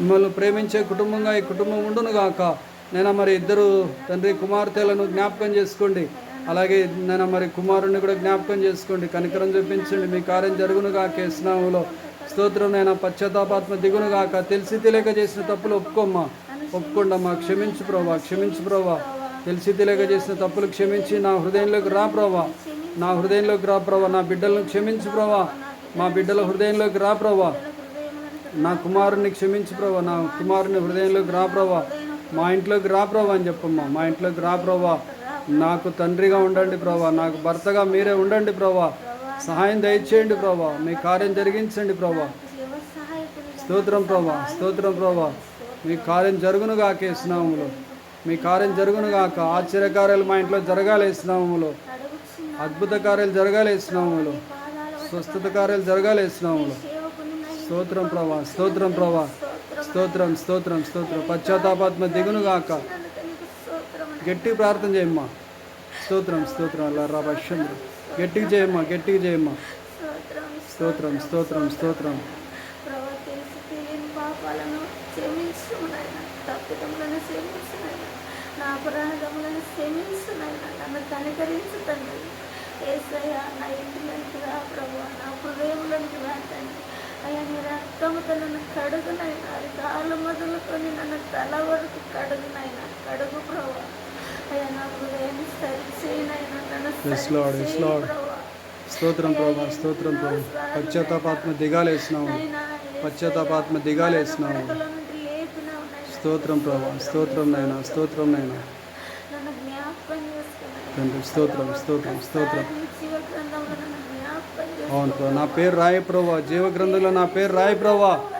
మిమ్మల్ని ప్రేమించే కుటుంబంగా ఈ కుటుంబం ఉండును గాక. నేను మరి ఇద్దరు తండ్రి కుమార్తెలను జ్ఞాపకం చేసుకోండి. అలాగే నేను మరి కుమారుణ్ణి కూడా జ్ఞాపకం చేసుకోండి. కనికరం చూపించండి. మీ కార్యం జరుగును గాక స్నామంలో స్తోత్రం నేను పశ్చాత్తాపాత్మ దిగును గాక. తెలిసి తెలియక చేసిన తప్పులు ఒప్పుకోమ్మా. ఒప్పుకోండమ్మా. క్షమించు ప్రభా. క్షమించు ప్రభా. తెలిసి తెలియక చేసిన తప్పులు క్షమించి నా హృదయంలోకి రా ప్రభా. నా హృదయంలోకి రా ప్రభా. నా బిడ్డలను క్షమించు ప్రభా. మా బిడ్డల హృదయంలోకి రా ప్రభా. నా కుమారుని క్షమించి ప్రభా నా కుమారుని హృదయంలోకి రా ప్రభా. మా ఇంట్లోకి రా ప్రభా అని చెప్పమ్మా. మా ఇంట్లోకి రా ప్రభా. నాకు తండ్రిగా ఉండండి ప్రభా. నాకు భర్తగా మీరే ఉండండి ప్రభా. సహాయం దయచేయండి ప్రభా. మీ కార్యం జరిగించండి ప్రభా. స్తోత్రం ప్రభా. స్తోత్రం ప్రభా. మీ కార్యం జరుగును గాక స్నామములో మీ కార్యం జరుగును గాక ఆశ్చర్యకార్యాలు మా ఇంట్లో జరగాలి స్నామములో అద్భుత కార్యాలు జరగాలి స్నామములో స్వస్థత కార్యాలు జరగాలి స్నామములో స్తోత్రం ప్రభా స్తోత్రం ప్రభా స్తోత్రం స్తోత్రం స్తోత్రం. పశ్చాత్తాపాత్మ దిగును గాక. గట్టి ప్రార్థన చేయమ్మా. స్తోత్రం స్తోత్రం అలా రా భక్ష్యంద్రు గట్టిగా చేయమ్మా గట్టిగా చేయమ్మా. స్తోత్రం స్తోత్రం స్తోత్రం. తప్పిదములను నా అపరాధములను నన్ను తండ్రి. ఏసయ్య నా ఇంటి రా ప్రభు నా హృదయంలోనికి రా తండ్రి అయ్యా నీ రక్తముతో నన్ను కడుగునైనా కాళ్ళు మొదలుకొని నన్ను తల వరకు కడుగునైనా కడుగు ప్రభు అయ్యా నా హృదయాన్ని సరిచేయనైనా నన్ను Yes, Lord. Yes, సరిచేయి Lord. ప్రభువా. స్తోత్రం ప్రభా స్తోత్రం ప్రభా పశ్చాత్తాపాత్మ దిగాలేసినాము పశ్చాత్తాపాత్మ లేపినావు నాయనా. స్తోత్రం ప్రభా స్తోత్రం నైనా స్తోత్రం నైనా తండ్రి స్తోత్రం స్తోత్రం స్తోత్రం జీవ గ్రంథంలో నన్ను జ్ఞాపకం అవును ప్రభా నా పేరు రాయి ప్రభా. జీవ గ్రంథంలో నా పేరు రాయి ప్రభా.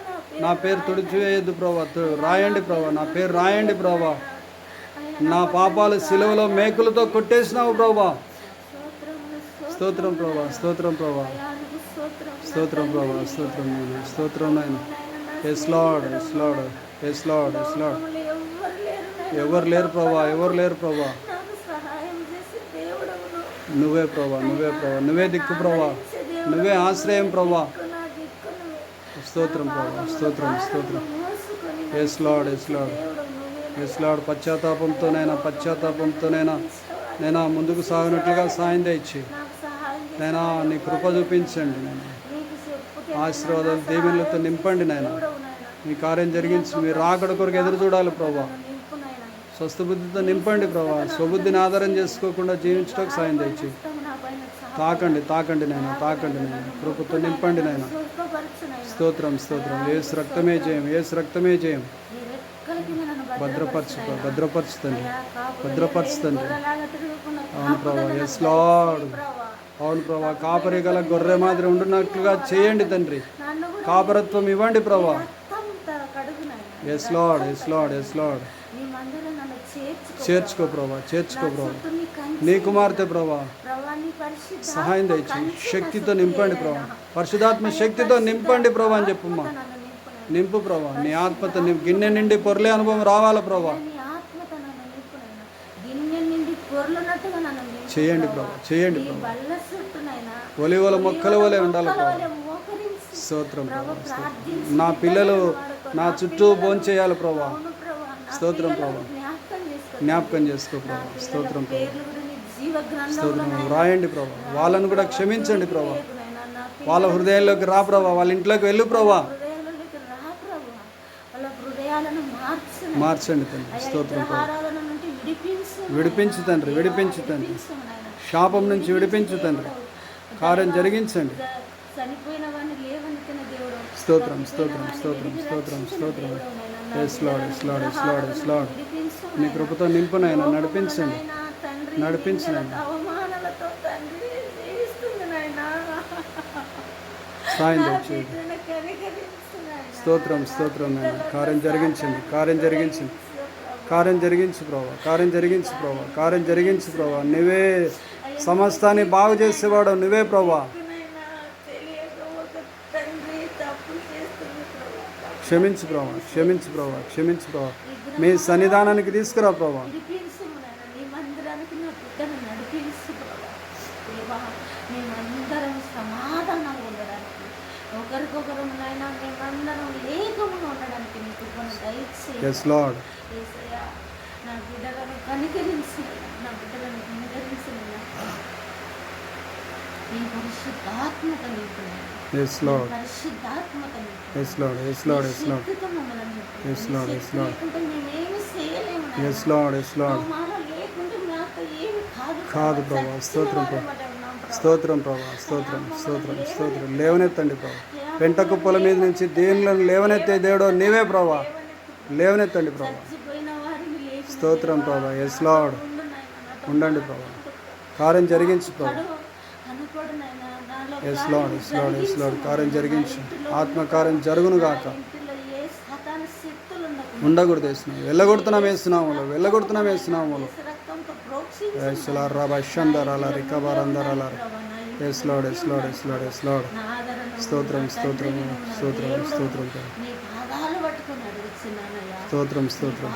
నా పేరు తుడిచివేయద్దు ప్రభా. రాయండి ప్రభా. నా పేరు రాయండి ప్రభా. నా పాపాలు సిలువలో మేకులతో కొట్టేసినావు ప్రభా. స్తోత్రం ప్రభా. స్తోత్రం ప్రభా. స్తోత్రం ప్రభా. స్తోత్రం నాయన. స్తోత్రం నాయన. Yes Lord yes Lord yes Lord yes Lord ఎవరు లేరు ప్రభా. ఎవరు లేరు ప్రభా. నువ్వే ప్రభా. నువ్వే ప్రభా. నువ్వే దిక్కు ప్రభా. నువ్వే ఆశ్రయం ప్రభా. స్తోత్రం ప్రభా స్తోత్రం స్తోత్రం. మోసుకొని yes Lord yes Lord yes Lord పశ్చాత్తాపంతోనైనా పశ్చాత్తాపంతోనైనా నేనా ముందుకు సాగినట్లుగా సాయం తెచ్చి నైనా నీ కృప చూపించండి నేను. ఆశీర్వాదాలు దీవెనలతో నింపండి నాయన మీ కార్యం జరిగించి మీరు రాకడ కొరకు ఎదురు చూడాలి ప్రభా. స్వస్థ బుద్ధితో నింపండి ప్రభా. స్వబుద్ధిని ఆధారం చేసుకోకుండా జీవించడానికి సాయం తెచ్చి ఇష్టము నా పైన సహాయం తాకండి తాకండి నాయన తాకండి నాయన. కృపతో నింపండి నాయన. నాయనా. స్తోత్రం స్తోత్రం. ఏసు రక్తమే జయం ఏసు రక్తమే జయం. భద్రపరచు భద్రపరచుతండి. భద్రపరచుతండి. అవును ప్రభా ఎస్ లార్డ్ అవును ప్రభా కాపరి గల గొర్రె మాదిరి ఉండున్నట్లుగా చేయండి తండ్రి. కాపరత్వం ఇవ్వండి ప్రభా. Yes Lord yes Lord yes Lord చేర్చుకో ప్రభా చేర్చుకో ప్రభా. నీ కుమార్తె ప్రభా. సహాయం దయచి శక్తితో నింపండి ప్రభా. పరిశుధాత్మ శక్తితో నింపండి ప్రభా అని చెప్పుమా నన్ను నింపు ప్రభా. నీ ఆత్మతో నింపు. గిన్నె నిండి పొరలే అనుభవం రావాలా ప్రభా? చేయండి ప్రభా. చేయండి ఒలివల మొక్కల వలె ఉండాలి స్తోత్రం నా పిల్లలు నా చుట్టూ భోంచేయాలి ప్రభా. స్తోత్రం ప్రభా. జ్ఞాపకం చేసుకో. ప్రభా. స్తోత్రం ప్రభా. రాయండి ప్రభా. వాళ్ళను కూడా క్షమించండి ప్రభా. వాళ్ళ హృదయాల్లోకి రా ప్రభా. వాళ్ళ ఇంట్లోకి వెళ్ళు ప్రభా. మార్చండి. తండ్రి. స్తోత్రం విడిపించు తండ్రి విడిపించు తండ్రి. శాపం నుంచి విడిపించు తండ్రి. కార్యం జరిగించండి. స్తోత్రం స్తోత్రం స్తోత్రం స్తోత్రం స్తోత్రం. Yes Lord yes Lord yes Lord yes Lord నీ కృపతో నింపు నాయన నడిపించండి. నాయనా తండ్రి నడిపించు నాయన. అవమానాలతో తండ్రి జీవిస్తుంది నాయనా. సాయం. స్తోత్రం స్తోత్రం నాయన. కార్యం జరిగించండి కార్యం జరిగించండి. కార్యం జరిగించు ప్రభా కార్యం జరిగించు ప్రభా కార్యం జరిగించు ప్రభా. నువ్వే సమస్తాన్ని బాగు చేసేవాడు నువ్వే ప్రభా. క్షమించు ప్రభా క్షమించు ప్రభా క్షమించు ప్రభా. మీ సన్నిధానానికి తీసుకురా ప్రభా నడిపించు నాయనా నీ మందిరానికి నా బిడ్డను నడిపించు ప్రభా దేవా మేమందరం సమాధానంగా ఉండడానికి ఒకరికొకరు నాయన మేమందరం ఏకముగా ఉండడానికి నీకు కృపను యేసయ్యా, నా బిడ్డలను కనికరించిన నా బిడ్డలను కనికరించిన నీ పరిశుద్ధాత్మక నింపున్నాను ఎస్ లాడ్ పరిశుద్ధాత్మక నింపు yes Lord yes Lord yes Lord శక్తితో మమ్మల్ని నింపు. Yes, Lord, yes, Lord. మేమేమి చేయలేము నాయనా. ఎస్ లాడ్ ఎస్ లాడ్ నా మాట లేకుంటే నాతో ఏమి కాదు కాదు ప్రభా. స్తోత్రం ప్రభా. ప్రభా. స్తోత్రం ప్రభా స్తోత్రం స్తోత్రం స్తోత్రం. లేవనెత్తండి ప్రభా. పెంట కుప్పల మీద నుంచి దేవుళ్ళను లేవనెత్తే దేవుడో నీవే ప్రభా. లేవనెత్తండి ప్రభా. స్తోత్రం ప్రభా. ఎస్ లాడ్ ఉండండి ప్రభా. కార్యం జరిగించు ప్రభా. కడు- కనుపడు ఎస్ కార్యం Lord yes Lord yes Lord జరిగించు కార్యం జరిగించు ఆత్మకార్యం జరుగును గాక. ఉండకూడదు వేస్తున్నాం వెళ్ళగొడుతున్నాం వేస్తున్నాము వెళ్ళగొడుతున్నాం వేస్తున్నాము ఎస్ లాడ్ రాబా షందరాల. నా ఇంటిలో yes Lord yes Lord yes Lord yes Lord స్తోత్రం స్తోత్రం స్తోత్రం స్తోత్రం స్తోత్రం స్తోత్రం